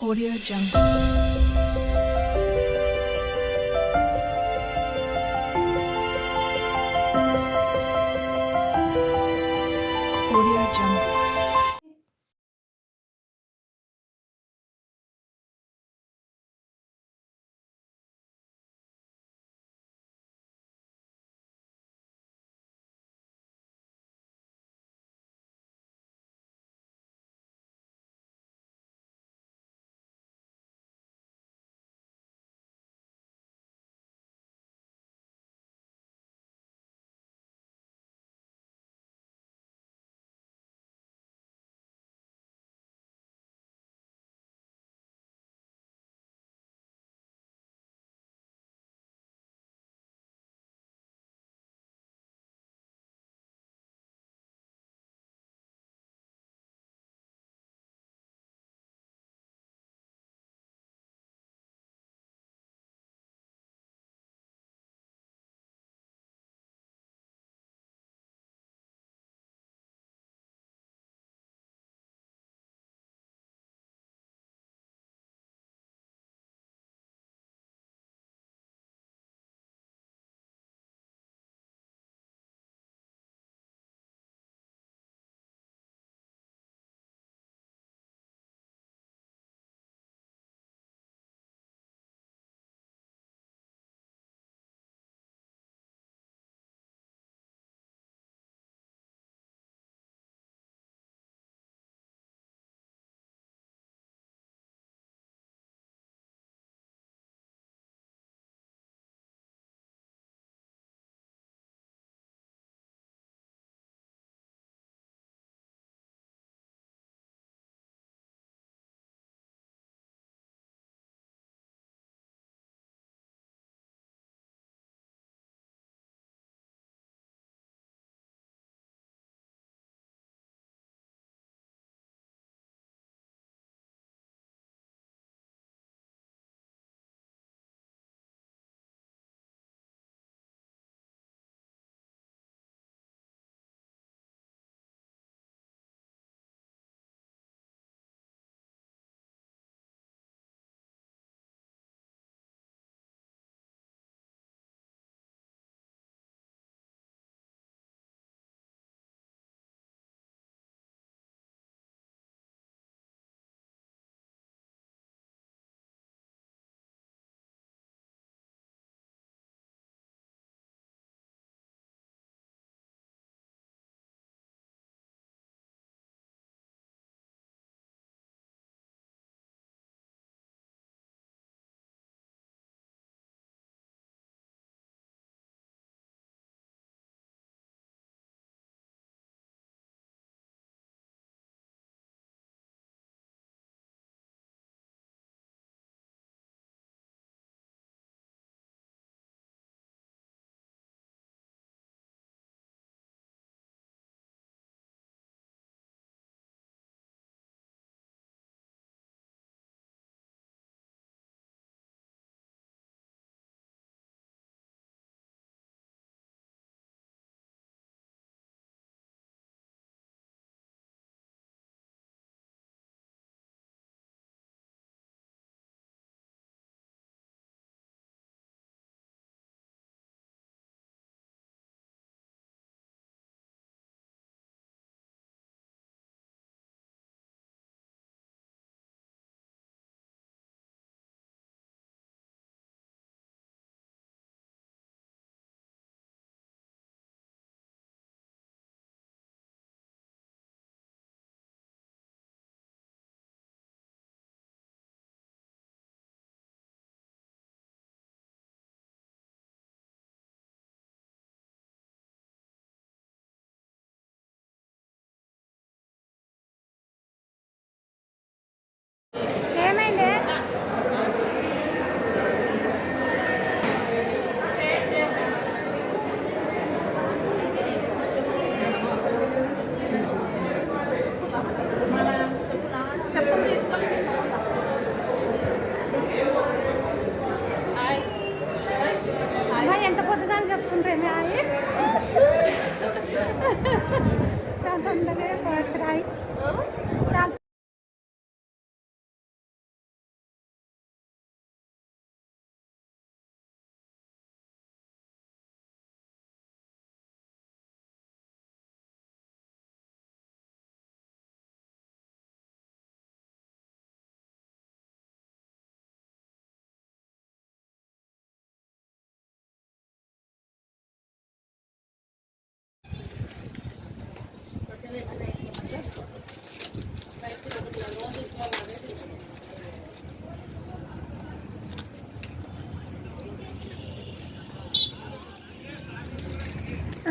Audio Jungle.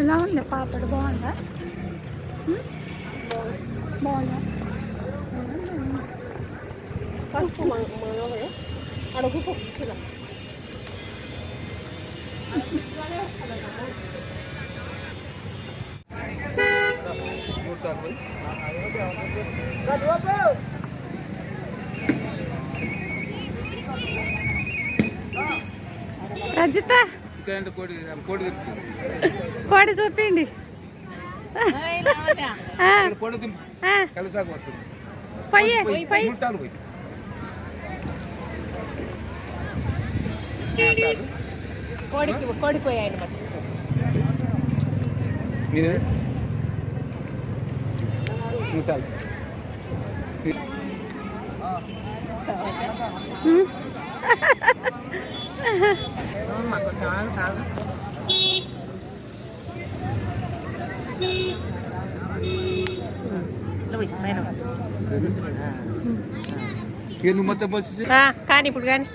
ఎలా ఉంది పాపడు? బాగుందా? బాగుందా? అడుగు రజిత? కోడి కోడి కోడి చూపిండి ఆ, కోడి తింపు ఇక నువ్వు మొత్తం పోసి కానీ ఇప్పుడు కానీ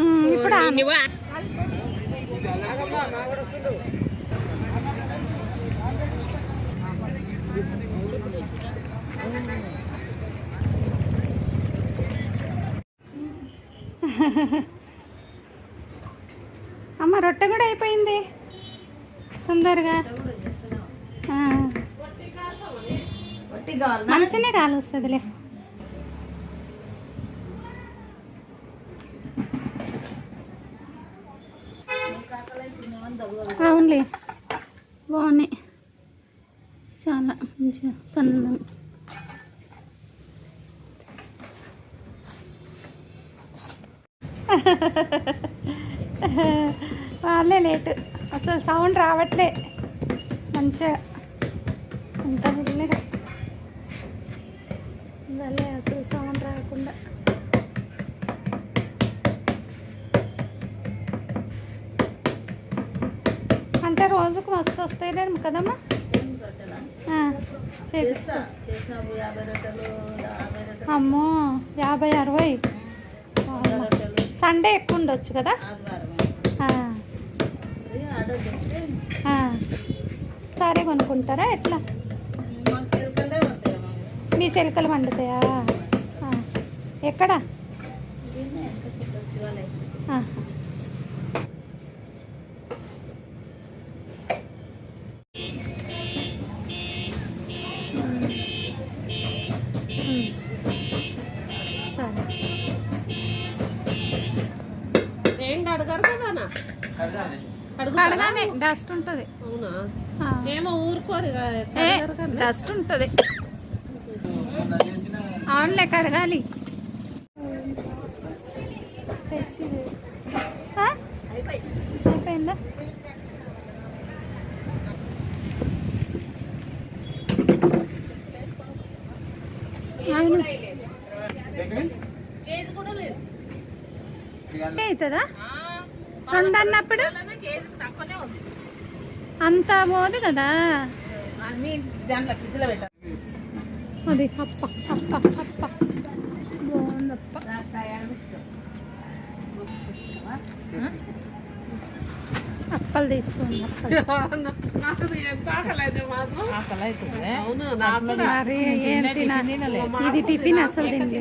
ఉమ్, ఇప్పుడు అమ్మ రొట్టె కూడా అయిపోయింది. తొందరగా మంచినే కాలు వస్తుందిలే అవునులే. బాగున్నాయి. చాలా మంచిగా సన్నం వాళ్ళే లేటు. అసలు సౌండ్ రావట్లే. మంచిగా. అంత మెల్లగా వాళ్ళే అసలు సౌండ్ రాకుండా. అంటే రోజుకు మస్తు వస్తాయి కదమ్మా? ఆ, చేపిస్తా. అమ్మో యాభై అరవై. సండే ఎక్కువ ఉండొచ్చు కదా. సరే కొనుక్కుంటారా? ఎట్లా? మీ చిలకలు వండుతాయా. ఎక్కడ ఆ. ఉమ్. సరే ఏం అడగారు కదా కడగానే డస్ట్ ఉంటుంది. ఏమో ఊరుకోరు. డస్ట్ ఉంటుంది. అవునులే కడగాలి? అయిపోయిందా? అవును? అవుతుందా రెండు అన్నప్పుడు? కేజీ తక్కువనే ఉంది. అంత పోదు కదా? అది అప్ప అప్ప అప్ప. బాగుందప్ప. అప్పలు తీసుకోండి. ఇది టిఫిన్ అసలు నువ్వు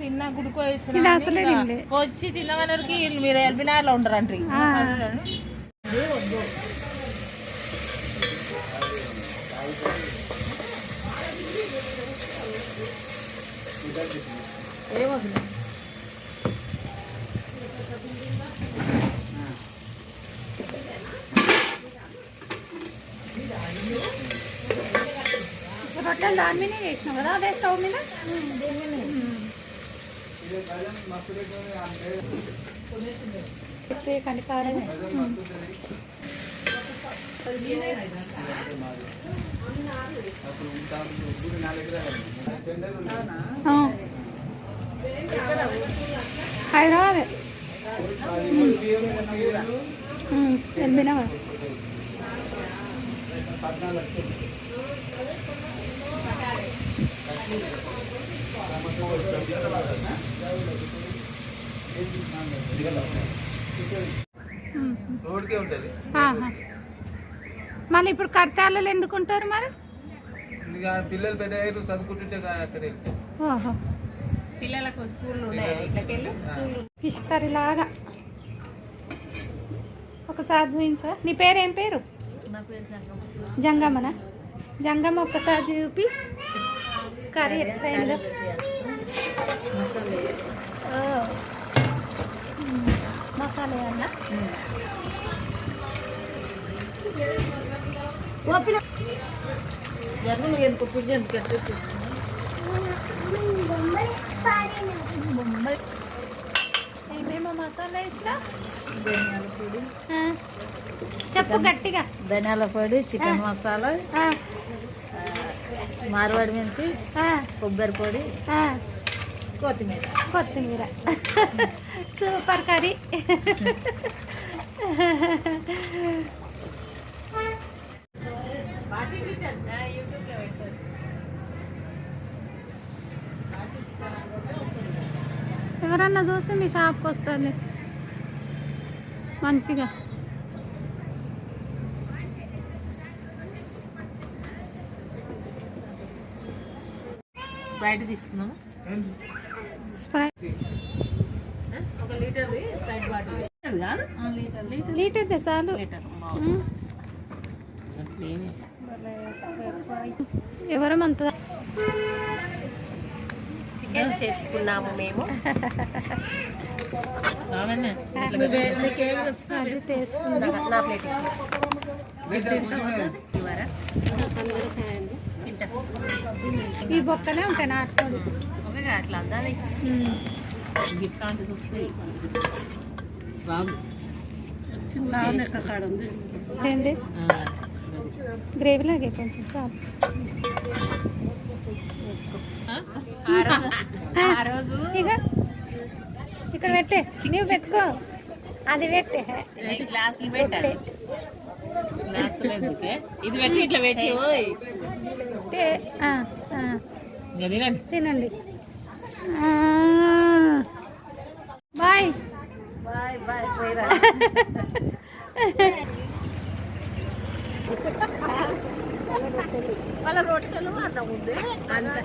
తిన్నా గుడికో వచ్చి ఇది అసలే వచ్చి మీరు ఎల్బినార్లో ఉండరండి ఆ. ఏమవుతుంది రొట్టెలు దాని మీద చేసినావు కదా అదే స్టవ్ మీద? కానీ కారమే హైదరాబాద్. ఎనిమిది మళ్ళీ ఇప్పుడు కడతాళ్ళు ఎందుకు ఉంటారు మరి? పిల్లలు పెద్ద అయ్యారు చదువుకుంటుంటే. ఓహో. పిల్లలకు స్కూల్ ఫిష్ కర్రీ లాగా ఒకసారి చూపించా నీ పేరు ఏం పేరు జంగమ్మన? జంగమ్మ ఒక్కసారి చూపి. కర్రీ ఎట్లయిందో? ఓ. మ్మ్. మసాలా అన్న జరుగులు ఎందుకు? పుట్టి ఎందుకు బొంబాయి. ఏమేమో మసాలా వేసినా. చెప్పు గట్టిగా. ధనియాల పొడి చికెన్ మసాలా. మార్వాడి మెంతి కొబ్బరి పొడి. కొత్తిమీర. కొత్తిమీర. Super curry. ఎవరన్నా చూస్తే మీ షాప్కి వస్తుంది. మంచిగా. స్ప్రైట్ తీసుకున్నాము స్ప్రైట్. ఒక లీటర్ స్ప్రైట్ బాటిల్. కాదు లీటర్. చాలు చికెన్ చేసుకున్నాము మేము. అది టేస్ట్ నా ప్లేట్. ఈ బొక్కనే ఉంటాయి నాటుకోడి. అట్లా అందాలి. ఏంటి గ్రేవీ లాగే కొంచెం చాలు. ఇక ఇక్కడ పెట్టే నువ్వు పెట్టుకో. అది పెట్టే. గ్లాసులు ఎందుకే? ఇది పెట్టి ఇట్లా పెట్టి తినండి. బాయ్. బాయ్ బాయ్ పోయిరా. వాళ్ళ రొట్టెలు అన్నం ఉంది అంత.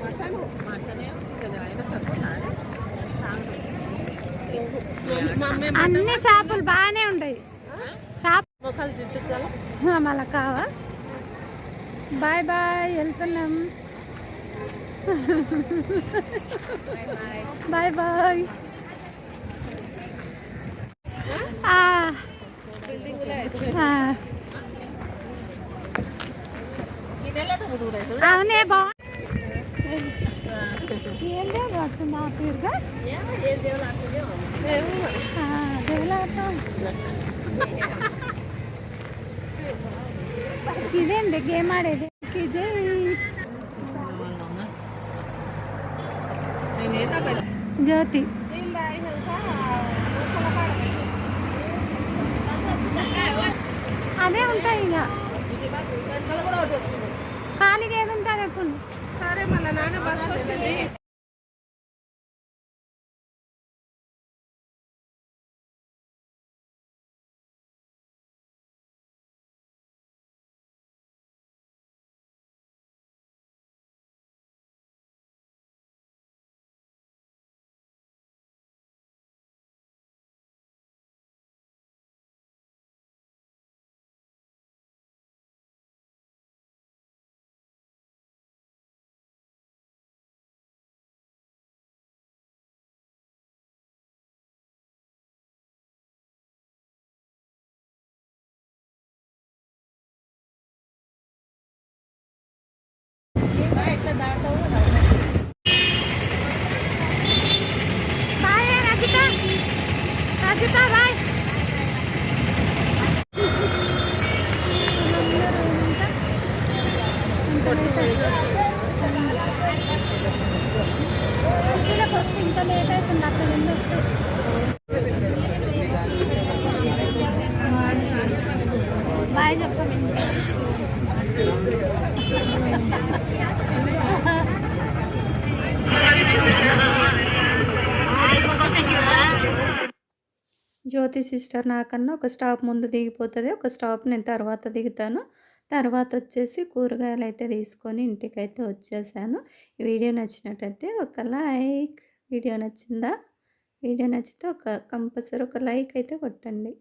మటను మటనే చికెన్ అయినా సరిపోతాది? అన్ని చేపలు బాగానే ఉంటాయి చేప మొక్కలు చుట్టుకోవాలి మళ్ళా కావా? బాయ్ బాయ్ వెళ్తున్నాం బాయ్ బాయ్ ఆ. ఆ. అవునే బా ఏందే బాటు మా పేరుగా ఆ, దేవులాటం ఇదేంటి గేమ్ ఆడేది. ఇదే. జ్యోతి. అవే ఉంటాయి ఇక ఖాళీగా ఏది ఉంటారు ఎప్పుడు? సరే మళ్ళీ నాన్న బస్సు వచ్చింది. జ్యోతి సిస్టర్ నాకన్నా ఒక స్టాప్ ముందు దిగిపోతుంది ఒక స్టాప్ నేను తర్వాత దిగుతాను. తర్వాత వచ్చేసి కూరగాయలు అయితే తీసుకొని ఇంటికైతే వచ్చేసాను. వీడియో నచ్చినట్టయితే ఒక లైక్ వీడియో నచ్చిందా? వీడియో నచ్చితే ఒక కంపల్సరీ ఒక లైక్ అయితే కొట్టండి.